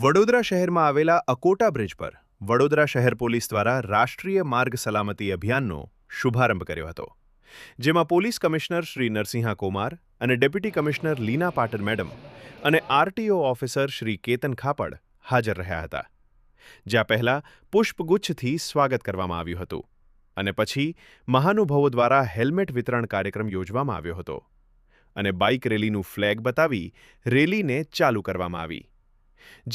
વડોદરા શહેરમાં આવેલા અકોટા બ્રિજ પર વડોદરા શહેર પોલીસ દ્વારા રાષ્ટ્રીય માર્ગ સલામતી અભિયાનનો શુભારંભ કર્યો હતો, જેમાં પોલીસ કમિશનર શ્રી નરસિંહા કુમાર અને deputy commissioner Leena Patan madam અને આરટીઓ ઓફિસર શ્રી કેતન ખાપડ હાજર રહ્યા હતા, જ્યાં પહેલા પુષ્પગુચ્છથી સ્વાગત કરવામાં આવ્યું હતું અને પછી મહાનુભાવો દ્વારા હેલ્મેટ વિતરણ કાર્યક્રમ યોજવામાં આવ્યો હતો અને બાઇક રેલીનું ફ્લેગ બતાવી રેલીને ચાલુ કરવામાં આવી.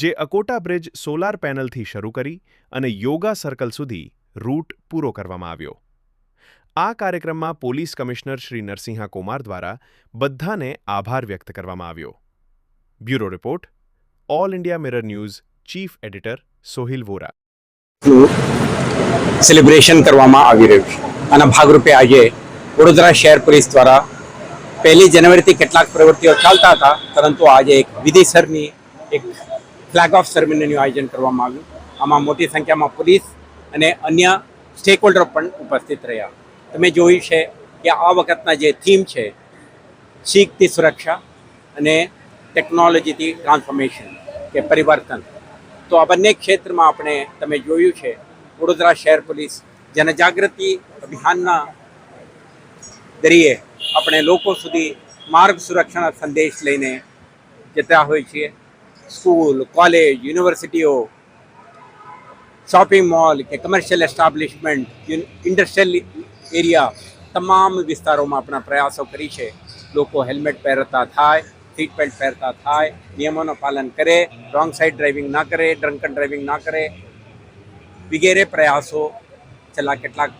જે અકોટા બ્રિજ સોલાર પેનલથી શરૂ કરી અને યોગા સર્કલ સુધી રૂટ પૂરો કરવામાં આવ્યો. આ કાર્યક્રમમાં પોલીસ કમિશનર શ્રી નરસિંહા કુમાર દ્વારા બધાને આભાર વ્યક્ત કરવામાં આવ્યો. Bureau report, all India mirror news, chief editor Sohil Vora. Celebration કરવામાં આવી રહ્યું છે. આના ભાગરૂપે આજે વડોદરા શહેર પોલીસ દ્વારા પહેલી જાન્યુઆરીથી કેટલાક પ્રવૃત્તિઓ ચાલતા હતા, પરંતુ આજે એક વિધિસરની એક ફ્લેગ ઓફ સેરેમનીનું આયોજન કરવામાં આવ્યું. આમાં મોટી સંખ્યામાં પોલીસ અને અન્ય સ્ટેક હોલ્ડર પણ ઉપસ્થિત રહ્યા. તમે જોયું છે કે આ વખતના જે થીમ છે, શીખથી સુરક્ષા અને ટેકનોલોજીથી ટ્રાન્સફોર્મેશન કે પરિવર્તન. તો આ બંને ક્ષેત્રમાં આપણે તમે જોયું છે, વડોદરા શહેર પોલીસ જનજાગૃતિ અભિયાનના દરિયે આપણે લોકો સુધી માર્ગ સુરક્ષાના સંદેશ લઈને જતા હોઈએ છીએ. સ્કૂલ કોલેજ યુનિવર્સિટીઓ શોપિંગ મોલ કે કમર્શિયલ એસ્ટાબ્લિશમેન્ટ ઇન્ડસ્ટ્રીયલ એરિયા તમામ વિસ્તારોમાં આપણા પ્રયાસો કરી છે. લોકો હેલ્મેટ પહેરતા થાય સીટ બેલ્ટ પહેરતા થાય, નિયમોનું પાલન કરે રોંગ સાઈડ ડ્રાઇવિંગ ના કરે ડ્રંકન ડ્રાઇવિંગ ના કરે. વગેરે પ્રયાસો છેલ્લા કેટલાક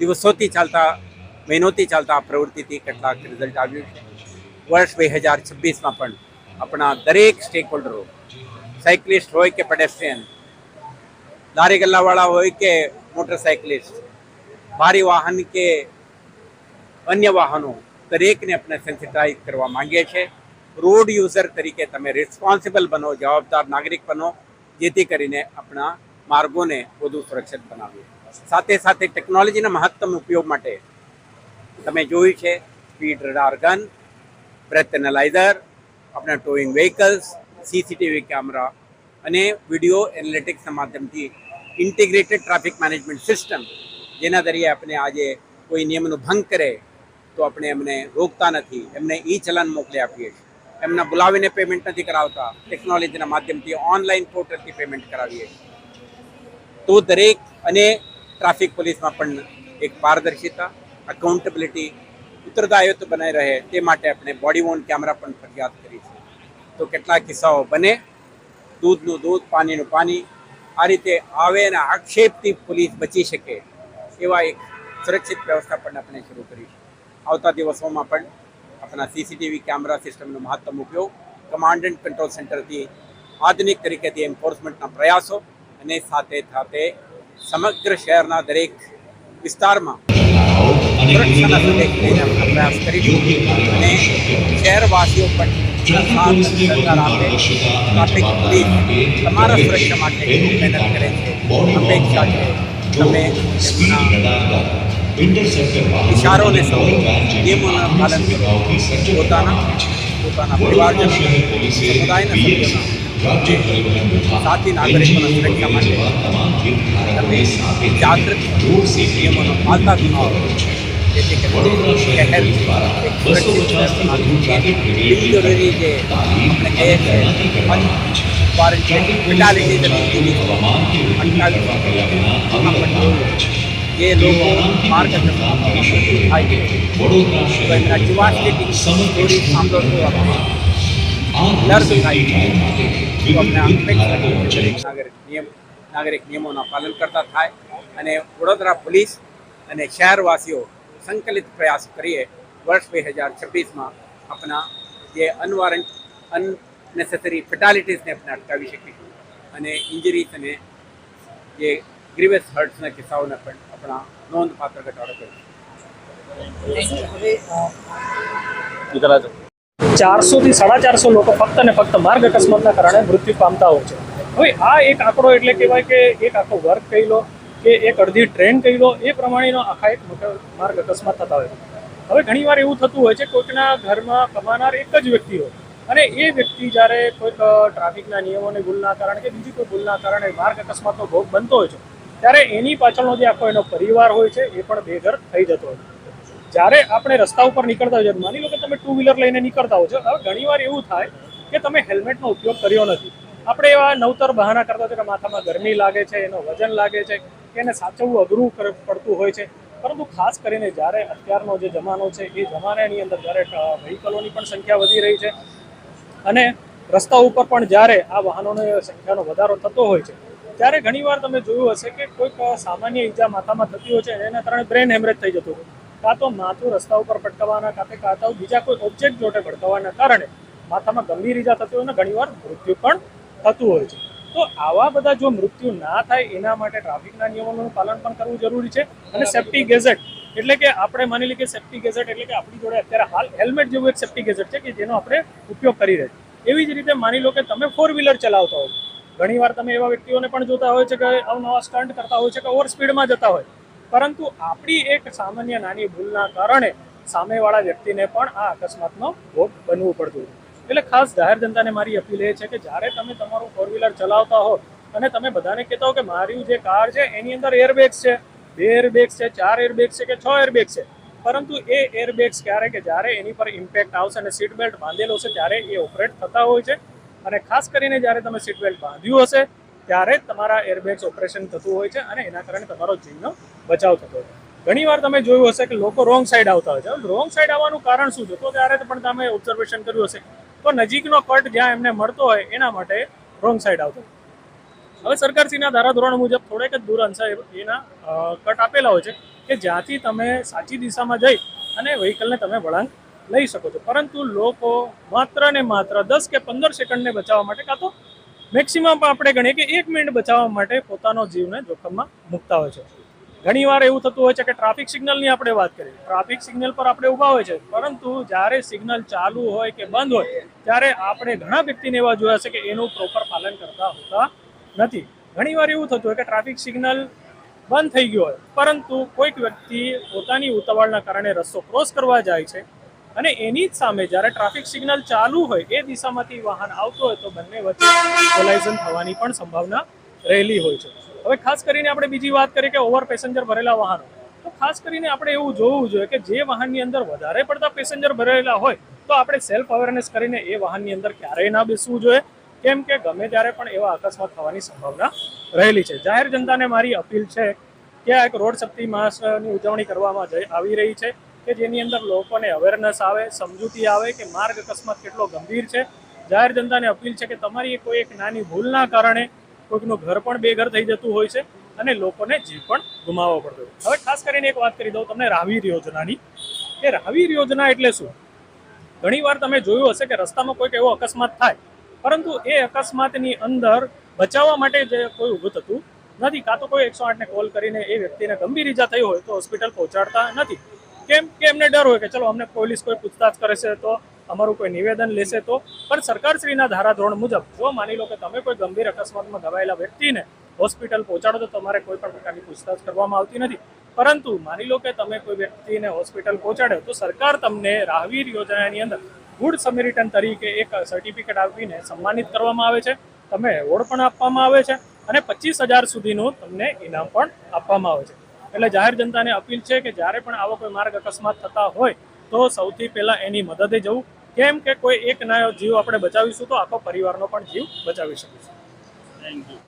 દિવસોથી ચાલતા, મહિનોથી ચાલતા આ પ્રવૃત્તિથી કેટલાક રિઝલ્ટ આવ્યું છે. વર્ષ બે હજાર છવ્વીસમાં પણ આપણા દરેક સ્ટેક હોલ્ડરો સાયકલિસ્ટ હોય કે પેડેસ્ટ્રિયન લારી ગલ્લાવાળા હોય કે મોટરસાયકલિસ્ટ ભારી વાહન કે અન્ય વાહનો દરેકને આપણે સેન્સિટાઇઝ કરવા માંગીએ છીએ. રોડ યુઝર તરીકે તમે રિસ્પોન્સિબલ બનો, જવાબદાર નાગરિક બનો, જેથી કરીને આપણા માર્ગોને વધુ સુરક્ષિત બનાવીએ. સાથે સાથે ટેકનોલોજીના મહત્તમ ઉપયોગ માટે તમે જોયું છે speed radar gun breath analyser આપણા ટોઈંગ વ્હીકલ્સ, સીસીટીવી કેમેરા અને વીડિયો એનાલિટિક્સના માધ્યમથી ઇન્ટિગ્રેટેડ ટ્રાફિક મેનેજમેન્ટ સિસ્ટમ, જેના દરિયે આપણે આજે કોઈ નિયમનો ભંગ કરે તો આપણે એમને રોકતા નથી, એમને ઈ ચલન મોકલી આપીએ છીએ. એમના બોલાવીને પેમેન્ટ નથી કરાવતા ટેકનોલોજીના માધ્યમથી ઓનલાઈન પોર્ટલથી પેમેન્ટ કરાવીએ તો દરેક અને ટ્રાફિક પોલીસમાં પણ એક પારદર્શિતા અકાઉન્ટેબિલિટી ઉત્તરદાયિત્વ બનાવી રહે તે માટે આપણે બોડી વોન કેમેરા પણ ફરિયાદ કરી છે. તો કેટલાક કિસ્સાઓ બને? દૂધનું દૂધ, પાણીનું પાણી, આ રીતે આવે અને આક્ષેપથી પોલીસ બચી શકે એવા એક સુરક્ષિત વ્યવસ્થા પણ આપણે શરૂ કરી છે. આવતા દિવસોમાં પણ આપણા સીસીટીવી કેમેરા સિસ્ટમનો મહત્તમ ઉપયોગ કમાન્ડ એન્ડ કંટ્રોલ સેન્ટરથી આધુનિક તરીકેથી એન્ફોર્સમેન્ટના પ્રયાસો અને સાથે સાથે સમગ્ર શહેરના દરેક વિસ્તારમાં સુરક્ષાના સંદેશ લઈને આપણે પ્રયાસ કરીશું અને શહેરવાસીઓ પણ સાથ સહકાર આપે ટ્રાફિક પોલીસ તમારા સુરક્ષા માટે ખૂબ મહેનત કરે છે અપેક્ષા છે તમે એમના ઇશારોને સમજો નિયમોના પાલન કરો પોતાના પોતાના પરિવારજનો સમુદાયના સભ્યોના સાથી નાગરિકોના સુરક્ષા માટે તમે જાગૃત નિયમોનો પાલતા ગુનાઓ જેથી કરીને શહેર એક સુરક્ષિત શહેર બનાવવું છે બિનજરૂરી જે આપણે કહીએ છીએ અનવોરંટેડ ફિટાલિટી તરીકેની અટકાવી એમાં પણ જોયું જે લોકો માર્ગ થાય તો નિયમ નાગરિક નિયમોના પાલન કરતા થાય અને વડોદરા પોલીસ અને શહેરવાસીઓ સંકલિત પ્રયાસ કરીએ વર્ષ બે હજાર છવ્વીસમાં આપણા જે અનવોરન્ટ અનનેસેસરી ફેટાલિટીઝને આપણે અટકાવી શકીશું અને ઇન્જરીઝ અને જે ગ્રીવસ હર્ટ્સના કિસ્સાઓને પણ આપણા નોંધપાત્ર ઘટાડો કરીશું ચારસો થી સાડા ચારસો લોકો ફક્ત ને ફક્ત માર્ગ અકસ્માતના કારણે મૃત્યુ પામતા હોય છે. હવે આ એક આંકડો એટલે કહેવાય કે એક આખો વર્ગ કહી લો કે એક અડધી ટ્રેન કહી લો એ પ્રમાણેનો આખા એક માર્ગ અકસ્માત થતા હોય હવે ઘણીવાર એવું થતું હોય છે, કોઈકના ઘરમાં કમાનાર એક જ વ્યક્તિ હોય અને એ વ્યક્તિ જ્યારે કોઈક ટ્રાફિકના નિયમોની ભૂલના કારણે કે બીજી કોઈ ભૂલના કારણે માર્ગ અકસ્માતનો ભોગ બનતો હોય છે, ત્યારે એની પાછળનો જે આખો એનો પરિવાર હોય છે, એ પણ બેઘર થઈ જતો હોય છે. જ્યારે આપણે રસ્તા ઉપર નીકળતા હોઈએ, માની લો કે તમે ટુ વ્હીલર લઈને નીકળતા હો છો, હવે ઘણીવાર એવું થાય કે તમે હેલ્મેટનો ઉપયોગ કર્યો નથી. આપણે એવા નવતર બહાના કરતા હોય કે માથામાં ગરમી લાગે છે, એનો વજન લાગે છે, કે એને સાચવવું અઘરું પડતું હોય છે. પરંતુ ખાસ કરીને જ્યારે અત્યારનો જે જમાનો છે, એ જમાનાની અંદર જ્યારે વ્હીકલોની પણ સંખ્યા વધી રહી છે અને રસ્તા ઉપર પણ જ્યારે આ વાહનોની સંખ્યાનો વધારો થતો હોય છે, ત્યારે ઘણીવાર તમે જોયું હશે કે કોઈક સામાન્ય ઈજા માથામાં થતી હોય છે એના કારણે બ્રેન હેમરેજ થઈ જતું હોય. કાં તો માથું રસ્તા ઉપર ભટકાવાના કાં કાં તો બીજા કોઈ ઓબ્જેક્ટ જોડે ભટકાવવાના કારણે માથામાં ગંભીર ઈજા થતી હોય અને ઘણીવાર મૃત્યુ પણ થતું હોય છે. તો આવા બધા જો મૃત્યુ ના થાય એના માટે ટ્રાફિકના નિયમોનું પાલન પણ કરવું જરૂરી છે અને સેફ્ટી ગેઝેટ. એટલે કે આપણે માની લઈએ કે સેફ્ટી ગેઝેટ એટલે કે આપણી જોડે અત્યારે હાલ હેલ્મેટ જેવું એક સેફ્ટી ગેઝેટ છે કે જેનો આપણે ઉપયોગ કરી રહ્યા છીએ. એવી જ રીતે માની લો કે તમે ફોર વ્હીલર ચલાવતા હોય ઘણીવાર તમે એવા વ્યક્તિઓને પણ જોતા હોય છે કે અવનવા સ્ટન્ટ કરતા હોય છે કે ઓવર સ્પીડમાં જતા હોય. પરંતુ આપણી એક સામાન્ય નાની ભૂલના કારણે સામેવાળા વ્યક્તિને પણ આ અકસ્માતનો ભોગ બનવું પડતું એટલે ખાસ જાહેર જનતાને મારી અપીલ એ છે કે જ્યારે તમે તમારું ફોર વ્હીલર ચલાવતા હો અને તમે બધાને કહેતા હો કે મારી જે કાર છે એની અંદર એરબેગ્સ છે, બે એરબેગ્સ છે, ચાર એરબેગ્સ છે કે છ એરબેગ્સ છે. પરંતુ એ એરબેગ્સ ક્યારે કે જ્યારે એની પર ઇમ્પેક્ટ આવશે અને સીટ બેલ્ટ બાંધેલો છે ત્યારે એ ઓપરેટ થતા હોય છે. અને ખાસ કરીને જ્યારે તમે સીટ બેલ્ટ બાંધ્યું હશે ત્યારે જ તમારા એરબેગ્સ ઓપરેશન થતું હોય છે અને એના કારણે તમારો જીવનો બચાવ થતો હોય ઘણીવાર તમે જોયું હશે કે લોકો રોંગ સાઈડ આવતા હોય છે. રોંગ સાઈડ આવવાનું કારણ શું છે? તો ત્યારે પણ તમે ઓબ્ઝર્વેશન કર્યું હશે. તો નજીકનો કટ જ્યાં એમને મળતો હોય, એના માટે રોંગ સાઈડ આવતો હવે સરકારશ્રીના ધારાધોરણ મુજબ થોડેક જ દૂર અંશે એના કટ આપેલા હોય છે કે જ્યાંથી તમે સાચી દિશામાં જઈ અને વ્હીકલને તમે વળાંક લઈ શકો છો. પરંતુ લોકો માત્ર ને માત્ર દસ કે પંદર સેકન્ડને બચાવવા માટે કાં તો મેક્સિમમ આપણે ગણીએ કે એક મિનિટ બચાવવા માટે પોતાનો જીવને જોખમમાં મૂકતા હોય છે. ઘણીવાર એવું થતું હોય છે કે ટ્રાફિક સિગ્નલની આપણે વાત કરીએ. ટ્રાફિક સિગ્નલ પર આપણે ઊભા હોય છે. પરંતુ જ્યારે સિગ્નલ ચાલુ હોય કે બંધ હોય, ત્યારે આપણે ઘણા વ્યક્તિને એવા જોયા છે કે એનું પ્રોપર પાલન કરતા હોતા નથી. ઘણીવાર એવું થતું હોય કે ટ્રાફિક સિગ્નલ બંધ થઈ ગયો હોય, પરંતુ કોઈક વ્યક્તિ પોતાની ઉતાવળના કારણે રસ્તો ક્રોસ કરવા જાય છે. અને એની જ સામે જ્યારે ટ્રાફિક સિગ્નલ ચાલુ હોય, એ દિશામાંથી વાહન આવતો હોય, તો બંને વચ્ચે કોલાઇઝન થવાની પણ સંભાવના રહેલી હોય છે. હવે ખાસ કરીને આપણે બીજી વાત કરીએ કે ઓવર પેસેન્જર ભરેલા વાહનો. તો ખાસ કરીને આપણે એવું જોવું જોઈએ કે જે વાહનની અંદર વધારે પડતા પેસેન્જર ભરેલા હોય, તો આપણે સેલ્ફ અવેરનેસ કરીને એ વાહનની અંદર ક્યારેય ના બેસવું જોઈએ. કેમ કે ગમે ત્યારે પણ એવા અકસ્માત થવાની સંભાવના રહેલી છે. જાહેર જનતાને મારી અપીલ છે કે આ એક રોડ શક્તિ માસની ઉજવણી કરવામાં આવી રહી છે. કે જેની અંદર લોકોને અવેરનેસ આવે, સમજૂતી આવે કે માર્ગ અકસ્માત કેટલો ગંભીર છે. જાહેર જનતાને અપીલ છે કે તમારી કોઈ એક નાની ભૂલના કારણે કોઈકનું ઘર પણ બેઘર થઈ જતું હોય છે અને લોકોને જીવ પણ ગુમાવવો પડતો હોય. હવે ખાસ કરીને એક વાત કરી દઉં તમને રાવીર યોજનાની. કે રાવીર યોજના એટલે શું? ઘણીવાર તમે જોયું હશે કે રસ્તામાં કોઈક એવો અકસ્માત થાય, પરંતુ એ અકસ્માતની અંદર બચાવવા માટે જે કોઈ ઊભું થતું નથી, કાં તો કોઈ એકસો આઠને કોલ કરીને એ વ્યક્તિને ગંભીર ઈજા થઈ હોય તો હોસ્પિટલ પહોંચાડતા નથી. કેમ કે એમને ડર હોય કે ચલો, અમને પોલીસ કોઈ પૂછતાછ કરે છે તો અમારું કોઈ નિવેદન લેશે તો. પણ સરકારશ્રીના ધારાધોરણ મુજબ, જો માની લો કે તમે કોઈ ગંભીર અકસ્માતમાં ઘવાયેલા વ્યક્તિને હોસ્પિટલ પહોંચાડો તો તમારે કોઈ પણ પ્રકારની પૂછતાછ કરવામાં આવતી નથી. પરંતુ માની લો કે તમે કોઈ વ્યક્તિને હોસ્પિટલ પહોંચાડ્યો, તો સરકાર તમને રાહવીર યોજનાની અંદર ગુડ સમેરિટન તરીકે એક સર્ટિફિકેટ આપીને સન્માનિત કરવામાં આવે છે. તમે એવોર્ડ પણ આપવામાં આવે છે અને પચીસ હજાર સુધીનું તમને ઇનામ પણ આપવામાં આવે છે. એટલે જાહેર જનતાને અપીલ છે કે જ્યારે પણ આવો કોઈ માર્ગ અકસ્માત થતા હોય, તો સૌથી પહેલાં એની મદદે જવું. કેમ કે કોઈ એક ના જીવ આપણે બચાવીશું, તો આખો પરિવારનો પણ જીવ બચાવી શકીશું. Thank you